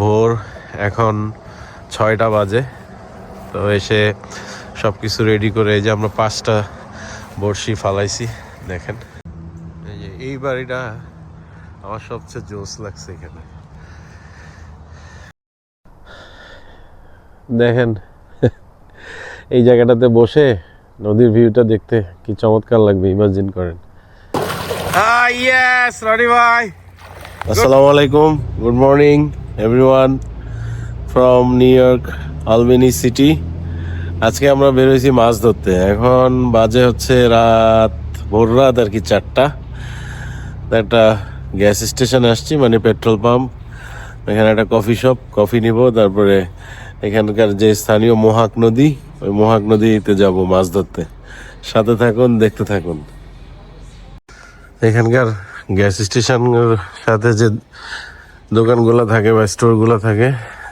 ভোর এখন ছয়টা বাজে। তো এসে সব কিছু রেডি করে এই যে আমরা পাঁচটা বড়শি ফালাইছি দেখেন। এই যে এই বাড়িটা আমার সবচেয়ে জোস লাগছে এখানে। দেখেন এই জায়গাটাতে বসে নদীর ভিউটা দেখতে কি চমৎকার লাগবে ইমাজিন করেন। ইয়েস রনি ভাই। আসসালামু আলাইকুম good morning everyone from New York Albany city আজকে আমরা বেরোইছি মাছ ধরতে। এখন বাজে হচ্ছে রাত, ভোর রাত আর কি চারটা। একটা গ্যাস স্টেশন আসছি মানে পেট্রোল পাম্প। এখানে একটা কফি শপ, কফি নিব, তারপরে এখানকার যে স্থানীয় মোহাক নদী, ওই মোহাক নদীতে যাব মাছ ধরতে। সাথে থাকুন, দেখতে থাকুন। এখানকার গ্যাস স্টেশনের সাথে যে দোকানগুলো থাকে বা স্টোরগুলো থাকে,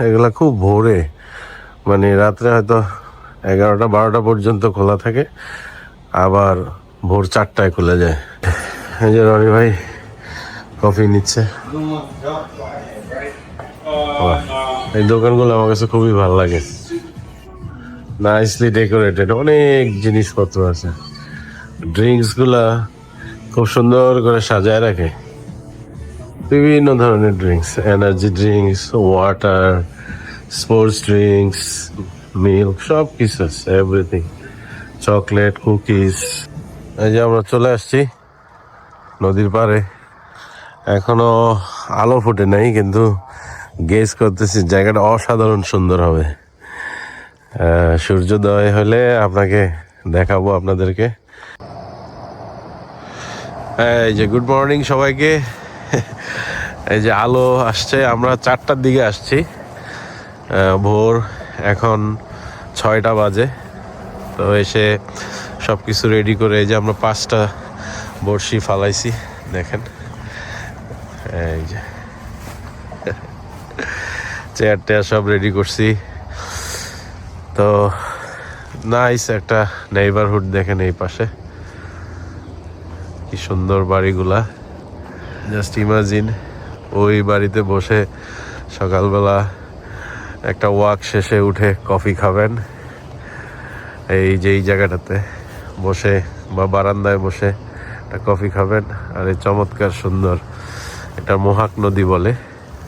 এগুলো খুব ভোরে। মানে রাত্রে হয়তো এগারোটা, বারোটা পর্যন্ত খোলা থাকে, আবার ভোর চারটায় খুলে যায়। এই যে ভাই কফি নিচ্ছে। এই দোকানগুলো আমার কাছে খুবই ভালো লাগে। নাইসলি ডেকোরেটেড অনেক জিনিসপত্র আছে। ড্রিঙ্কসগুলা খুব সুন্দর করে সাজায় রাখে। বিভিন্ন ধরনের drinks energy drinks water sports drinks milk সব কিছু আছে এভরিথিং চকলেট কুকিজ এই যে আমরা চলে আসছি নদীর পাড়ে। এখনও আলো ফুটে নাই, কিন্তু গেস করতেছি জায়গাটা অসাধারণ সুন্দর হবে। সূর্যোদয় হলে আপনাকে দেখাবো আপনাদেরকে। এই যে গুড মর্নিং সবাইকে। এই যে আলো আসছে, আমরা চারটার দিকে আসছি। ভোর এখন ছয়টা বাজে। তো এসে সব কিছু রেডি করে এই যে আমরা পাঁচটা বড়শি ফালাইছি, দেখেন। এই যে। চেয়ার টেয়ার সব রেডি করছি। তো নাইস একটা নেইবারহুড দেখেন এই পাশে। কি সুন্দর বাড়িগুলা। জাস্ট ইমাজিন ওই বাড়িতে বসে সকালবেলা একটা ওয়াক শেষে উঠে কফি খাবেন। এই যে এই জায়গাটাতে বসে বা বারান্দায় বসে একটা কফি খাবেন। আর এই চমৎকার সুন্দর এটা মোহাক নদী বলে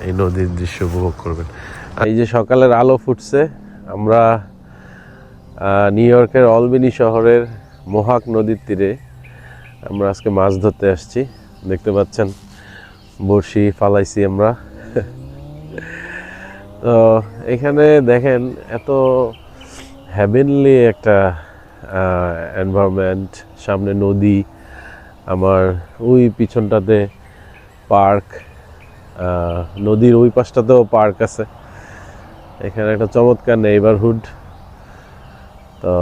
এই নদীর দৃশ্য উপভোগ করবেন। এই যে সকালের আলো ফুটছে, আমরা নিউ ইয়র্কের অলবিনি শহরের মোহাক নদীর তীরে আমরা আজকে মাছ ধরতে আসছি। দেখতে পাচ্ছেন? বড়শি ফালাইছি আমরা। তো এখানে দেখেন এত হ্যাভেনলি একটা এনভায়রনমেন্ট সামনে নদী, আমার ওই পিছনটাতে পার্ক নদীর ওই পাশটাতেও পার্ক আছে। এখানে একটা চমৎকার নেইবারহুড তো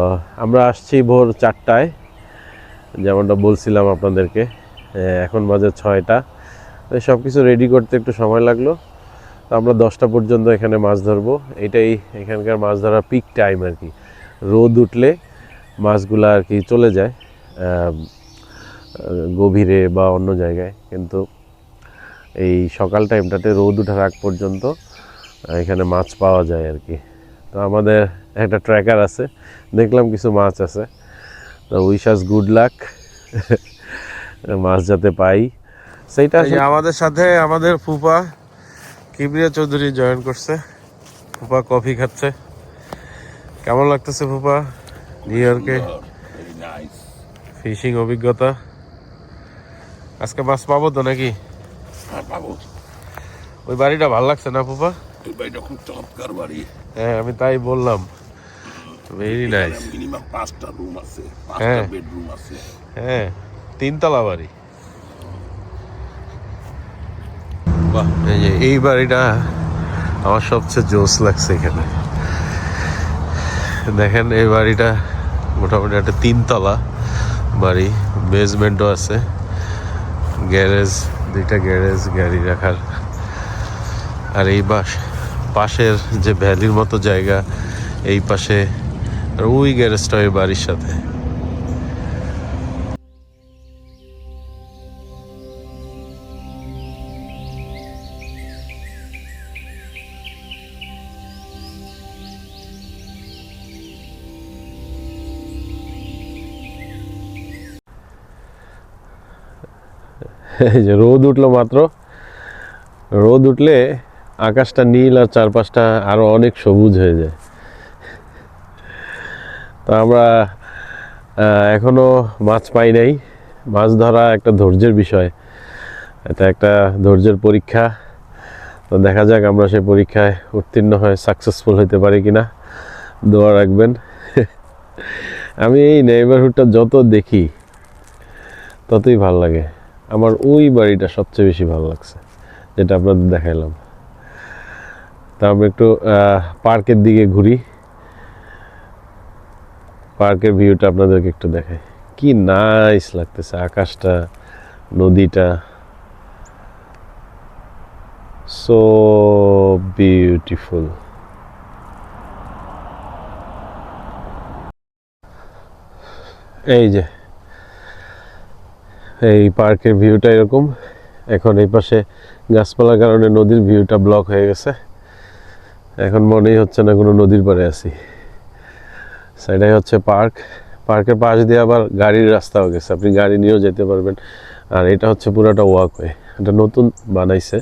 আমরা আসছি ভোর চারটায়, যেমনটা বলছিলাম আপনাদেরকে। এখন বাজে ছয়টা। সব কিছু রেডি করতে একটু সময় লাগল। তো আমরা দশটা পর্যন্ত এখানে মাছ ধরবো। এটাই এখানকার মাছ ধরার পিক টাইম আর কি। রোদ উঠলে মাছগুলো আর কি চলে যায় গভীরে বা অন্য জায়গায়। কিন্তু এই সকাল টাইমটাতে রোদ ওঠার আগ পর্যন্ত এখানে মাছ পাওয়া যায় আর কি। তো আমাদের একটা ট্র্যাকার আছে, দেখলাম কিছু মাছ আছে। তো উইশ আস গুড লাক মাছ যাতে পাই। সেইটা আমাদের সাথে আমাদের ফুপা কিবরিয়া চৌধুরী জয়েন করছে। ফুপা কফি খাচ্ছে। কেমন লাগতেছে ফুপা? নিউ ইয়র্কে ফিশিং অভিজ্ঞতা। আজকে মাছ পাবো তো নাকি? আর পাবো। ওই বাড়িটা ভালো লাগছে না ফুপা? ওই বাড়িটা খুব চমৎকার বাড়ি। হ্যাঁ আমি তাই বললাম। ভেরি নাইস মিনিমাম পাঁচটা রুম আছে হ্যাঁ। পাঁচটা বেডরুম আছে। হ্যাঁ। তিনতলা বাড়ি। বাহ, এই এই বাড়িটা আমার সবচেয়ে জোস লাগছে এখানে। দেখেন এই বাড়িটা মোটামুটি একটা তিনতলা বাড়ি বেসমেন্টও আছে। গ্যারেজ, দুইটা গ্যারেজ, গাড়ি রাখার। আর এই বাস পাশের যে ভ্যালির মতো জায়গা, এই পাশে, আর ওই গ্যারেজটা ওই বাড়ির সাথে। যে রোদ উঠল মাত্র। রোদ উঠলে আকাশটা নীল আর চারপাশটা আরও অনেক সবুজ হয়ে যায়। তো আমরা এখনও মাছ পাই নাই। মাছ ধরা একটা ধৈর্যের বিষয়। এটা একটা ধৈর্যের পরীক্ষা। তো দেখা যাক আমরা সেই পরীক্ষায় উত্তীর্ণ হয়ে সাকসেসফুল হতে পারি কিনা। দোয়া রাখবেন। আমি এই নেইবারহুডটা যত দেখি, ততই ভালো লাগে। আমার ওই বাড়িটা সবচেয়ে বেশি ভালো লাগছে, যেটা আপনাদের দেখাইলাম। তা আমরা একটু পার্কের দিকে ঘুরি। পার্কের ভিউটা আপনাদেরকে একটু দেখাই। কি নাইস লাগতেছে আকাশটা, নদীটা। সো বিউটিফুল এই যে এই পার্কের ভিউটা এরকম। এখন এই পাশে গাছপালার কারণে নদীর ভিউটা ব্লক হয়ে গেছে। এখন মনেই হচ্ছে না কোনো নদীর পাড়ে আছি। সেটাই হচ্ছে পার্ক। পার্কের পাশ দিয়ে আবার গাড়ির রাস্তাও গেছে। আপনি গাড়ি নিয়েও যেতে পারবেন। আর এটা হচ্ছে পুরোটা ওয়াকওয়ে এটা নতুন বানাইছে।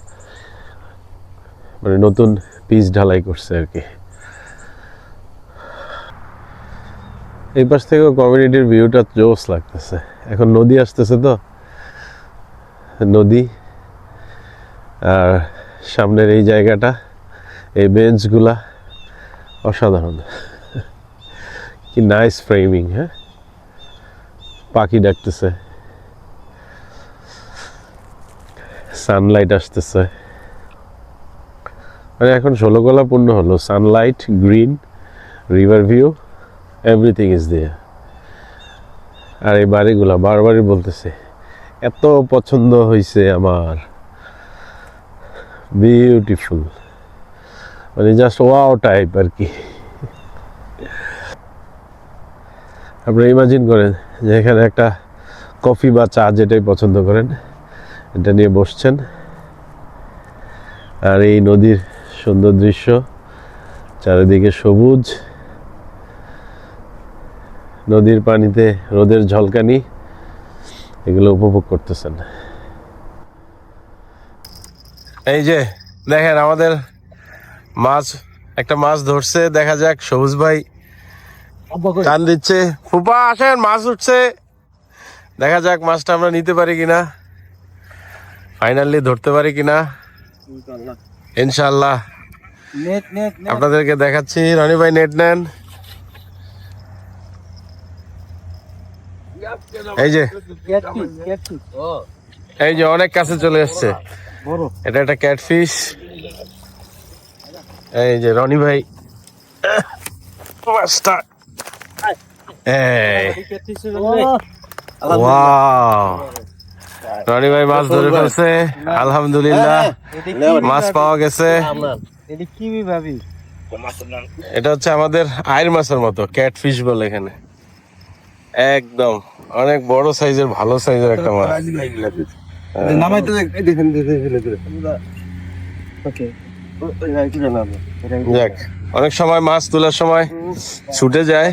মানে নতুন পিচ ঢালাই করছে আর কি। এই পাশ থেকেও কমিউনিটির ভিউটা জোস লাগতেছে। এখন নদী আসতেছে তো। নদী। আর সামনের এই জায়গাটা, এই বেঞ্চগুলা অসাধারণ। কি নাইস ফ্রেমিং হ্যাঁ? পাখি ডাকতেছে। সানলাইট আসতেছে। মানে এখন ষোলোকলা পূর্ণ হলো। Sunlight green river view everything is there আর এই বাড়িগুলা বারবারই বলতেছে। এত পছন্দ হয়েছে আমার। বিউটিফুল মানে জাস্ট ওয়াও টাইপ আর কি আপনারা ইমাজিন করেন যে এখানে একটা কফি বা চা যেটাই পছন্দ করেন, এটা নিয়ে বসছেন। আর এই নদীর সুন্দর দৃশ্য, চারিদিকে সবুজ। নদীর পানিতে রোদের ঝলকানি। এগুলো উপভোগ করতেছেন। এই যে দেখেন আমাদের মাছ একটা মাছ ধরছে দেখা যাক সবুজ ভাই টান দিচ্ছে। ফুপা আসেন মাছ উঠছে। দেখা যাক মাছটা আমরা নিতে পারি কিনা। ফাইনালি ধরতে পারি কিনা। ইনশাল্লাহ আপনাদেরকে দেখাচ্ছি। রনি ভাই নেট নেন। এই যে এই যে অনেক কাছে চলে বড় এটা একটা ক্যাটফিশ। এই যে রনি ভাই। ওয়াও। রনি ভাই মাছ ধরে ফেলছে। আলহামদুলিল্লাহ। মাছ পাওয়া গেছে। এটা এটা হচ্ছে আমাদের আয়ের মাছের মতো, ক্যাটফিশ বলে এখানে। একদম। অনেক বড় সাইজের ভালো সাইজের একটা মাছ। নামাই দেখেন ওকে। যাক অনেক সময় মাছ তোলার সময় ছুটে যায়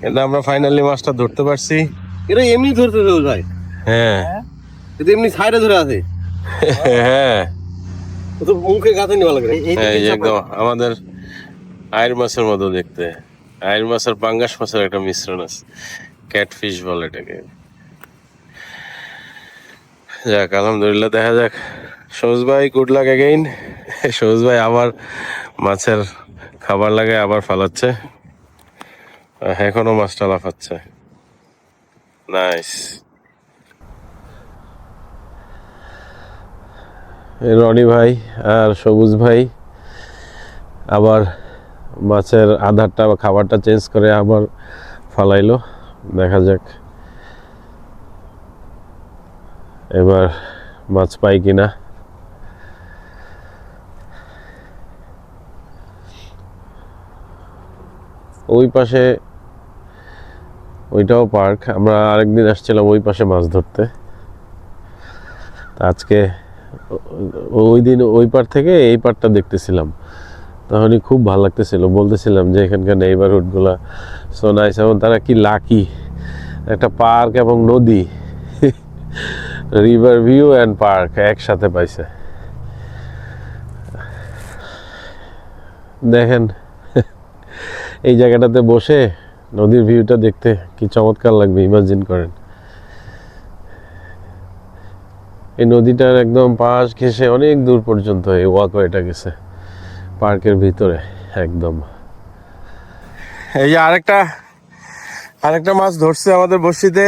কিন্তু আমরা ফাইনালি মাছটা ধরতে পারছি। এটা এমনি ধরতে ভাই হ্যাঁ। এটা এমনি সাইডে ধরে আছে। হ্যাঁ। তো মুখে গাছে নেওয়া লাগে এই একদম আমাদের আয়ের মাছের মতো দেখতে। আয়ের মাছের পাঙ্গাস মাছের একটা মিশ্রণ আছে। ক্যাটফিশ বলে এটাকে। যাক আলহামদুলিল্লাহ দেখা যাক। সবুজ ভাই গুড লাক এগেইন সবুজ ভাই আবার মাছের খাবার লাগে আবার ফালাচ্ছে। আহ, এখনও মাছটা লাফাচ্ছে। নাইস রনি ভাই আর সবুজ ভাই আবার মাছের আধারটা বা খাবারটা চেঞ্জ করে আবার ফালাইলো। দেখা যাক। এবার মাছ পাই কিনা। ওই পাশে, ওইটাও পার্ক। আমরা আরেকদিন আসছিলাম ওই পাশে মাছ ধরতে। আজকে ওই দিন ওই পার থেকে এই পারটা দেখতেছিলাম। তখনই খুব ভালো লাগতেছিল। বলতেছিলাম যে এখানকার নেইবারহুডগুলা সো নাইস এবং তারা কি লাকি একটা পার্ক এবং নদী রিভার ভিউ অ্যান্ড পার্ক একসাথে পাইছে। দেখেন, এই জায়গাটাতে বসে নদীর ভিউটা দেখতে কি চমৎকার লাগবে ইমাজিন করেন। এই নদীটার একদম পাশ ঘেসে অনেক দূর পর্যন্ত এই ওয়াকওয়েটা গেছে। পার্কের ভিতরে একদম। এই যে আরেকটা আরেকটা মাছ ধরছে আমাদের বসিতে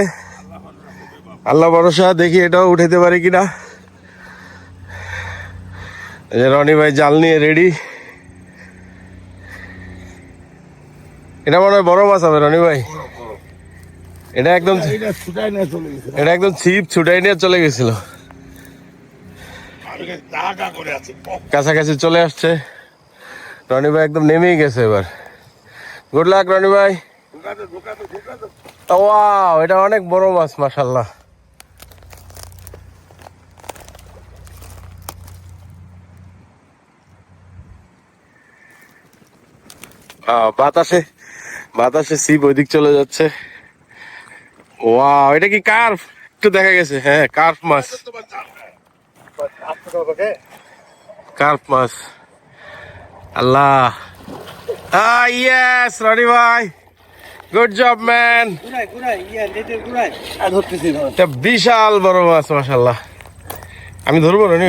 আল্লাহ ভরসা দেখি এটাও উঠাইতে পারি কিনা। রনি ভাই জাল নিয়ে রেডি। এটা মনে হয় বড় মাছ হবে রনি ভাই? এটা একদম এটা ছুটাই না চলে গেছে এটা একদম ছিপ ছুটাই নিয়ে চলে গেছিল। কাছাকাছি চলে আসছে। রনি ভাই একদম নেমেই গেছে এবার। গুড লাক রনি ভাই। ওয়াও এটা অনেক বড় মাছ মাশাল্লাহ আহ, বাতাসে বাতাসে সিপ ওইদিক চলে যাচ্ছে। ওয়াও এটা কি কার্ফ? একটু দেখা গেছে হ্যাঁ কার্ফ মাছ। কার্প মাছ। আল্লাহ। ইয়েস রনি ভাই। গুড জব ম্যান ইয়া বিশাল বড় মাছ মাশাল্লাহ আমি ধরবো রনি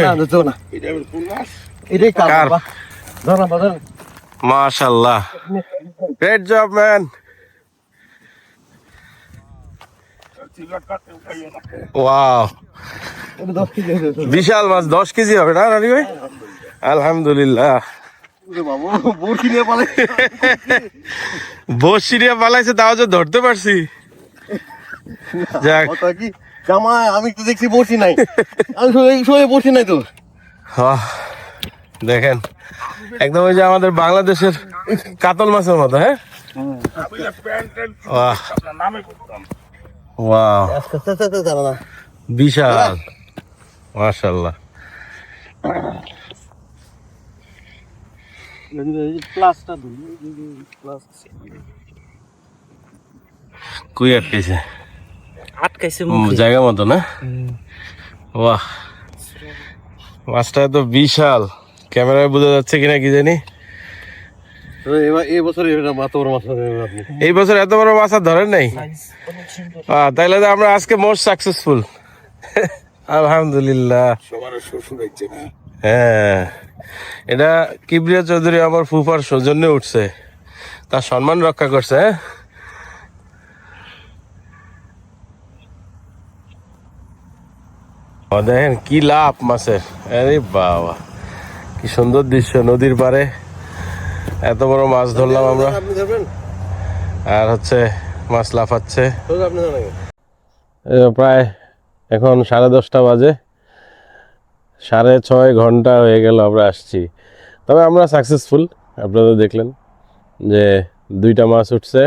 মাশাল্লাহ গ্রেট জব ম্যান ওয়াও বিশাল মাছ দশ কেজি হবে না রনি ভাই? আলহামদুলিল্লাহ। বসি নিয়ে পালাইছে। তাও যে ধরতে পারছি। যাক। কি? জামা আমি তো দেখছি বসি নাই। আমি শোয়ে বসি নাই তো আহ, দেখেন একদম ওই যে আমাদের বাংলাদেশের কাতল মাছের মতো হ্যাঁ? বিশাল। না প্যান্ট ট্যান্ট বাহ আপনার নামে করতাম ওয়াও আজকে আস্তে আস্তে জানা না বিশাল মাশাল্লাহ প্লাসটা প্লাস কুই আটকেছে আটকাইছে জায়গা মতো না? বাহ। মাছটা তো বিশাল। ক্যামেরায় বোঝা যাচ্ছে কিনা কি জানি? এবার এই বছর এটা মাত বড় মাছ ধরবেন এই বছর এত বড় মাছ আর ধরেন নাই? তাইলে তো আমরা আজকে মোস্ট সাকসেসফুল আলহামদুলিল্লাহ। সবার শ্বশুর হচ্ছে না। হ্যাঁ। এটা কিবরিয়া চৌধুরী আমার ফুফার সৌজন্যে উঠছে। তার সম্মান রক্ষা করছে হ্যাঁ। ও দেখেন কি লাভ মাছের। আরে বাবা কি সুন্দর দৃশ্য নদীর পারে এত বড় মাছ ধরলাম আমরা। আর হচ্ছে মাছ লাফাচ্ছে। প্রায় এখন সাড়ে দশটা বাজে। সাড়ে ছয় ঘণ্টা হয়ে গেল আমরা আসছি। তবে আমরা সাকসেসফুল আপনারা দেখলেন যে দুইটা মাছ উঠছে,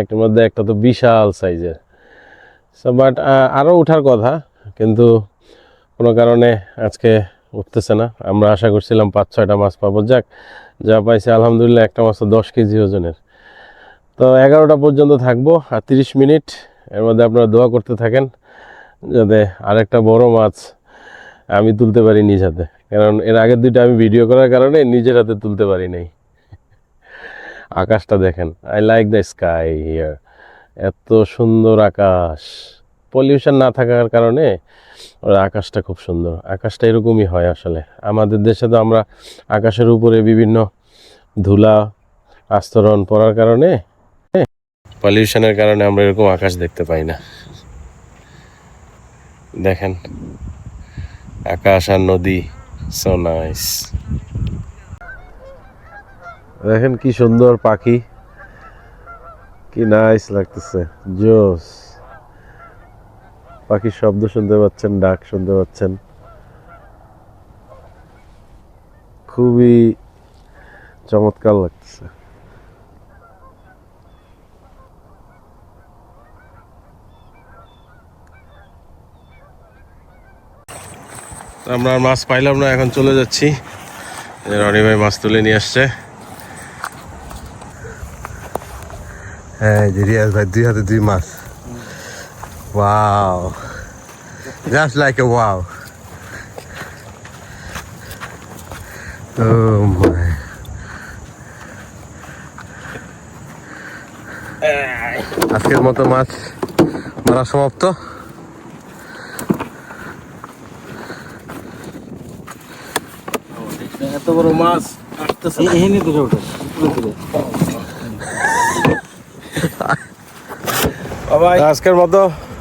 একটার মধ্যে একটা তো বিশাল সাইজের সো বাট আরও উঠার কথা, কিন্তু কোনো কারণে আজকে উঠতেছে না। আমরা আশা করছিলাম পাঁচ, ছয়টা মাছ পাবো, যাক, যা পাইছি আলহামদুলিল্লাহ একটা মাছ তো দশ কেজি ওজনের। তো এগারোটা পর্যন্ত থাকব, আর তিরিশ মিনিট, এর মধ্যে আপনারা দোয়া করতে থাকেন, যাতে আরেকটা বড় মাছ আমি তুলতে পারি নিজ হাতে। কারণ এর আগের দুইটা আমি ভিডিও করার কারণে নিজের হাতে তুলতে পারি নাই। আকাশটা দেখেন I like the sky here এত সুন্দর আকাশ। পলিউশন না থাকার কারণে ওর আকাশটা খুব সুন্দর। আকাশটা এরকমই হয় আসলে। আমাদের দেশে তো আমরা আকাশের উপরে বিভিন্ন ধুলা আস্তরণ পড়ার কারণে পলিউশনের কারণে আমরা এরকম আকাশ দেখতে পাই না। দেখেন আকাশ আর নদী সো নাইস দেখেন কি সুন্দর পাখি। কি নাইস লাগতেছে। জোস। পাখির শব্দ শুনতে পাচ্ছেন, ডাক শুনতে পাচ্ছেন। খুবই চমৎকার লাগতেছে। আমরা আর মাছ পাইলাম না, এখন চলে যাচ্ছি। রনি ভাই মাছ তুলে নিয়ে আসছে। হ্যাঁ রিয়াজ ভাই, দুই হাতে দুই মাছ। Wow like a wow. Oh my. আজকের মতো মাছ মারা সমাপ্ত। এত বড় মাছ আসতেছে এখানে ধরে ওঠে। আজকের মতো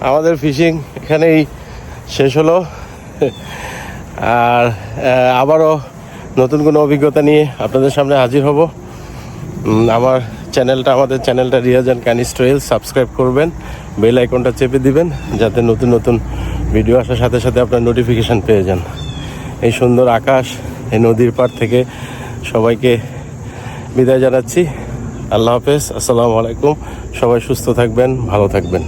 আমাদের ফিশিং এখানেই শেষ হলো। আর আবারও নতুন কোনো অভিজ্ঞতা নিয়ে আপনাদের সামনে হাজির হব। আমার চ্যানেলটা আমাদের চ্যানেলটা রিয়াজ অ্যান্ড ক্যানিস সাবস্ক্রাইব করবেন বেল আইকনটা চেপে দিবেন যাতে নতুন নতুন ভিডিও আসার সাথে সাথে আপনার নোটিফিকেশান পেয়ে যান। এই সুন্দর আকাশ এই নদীর পার থেকে সবাইকে বিদায় জানাচ্ছি। আল্লাহ হাফেজ। আসসালামু আলাইকুম। সবাই সুস্থ থাকবেন, ভালো থাকবেন।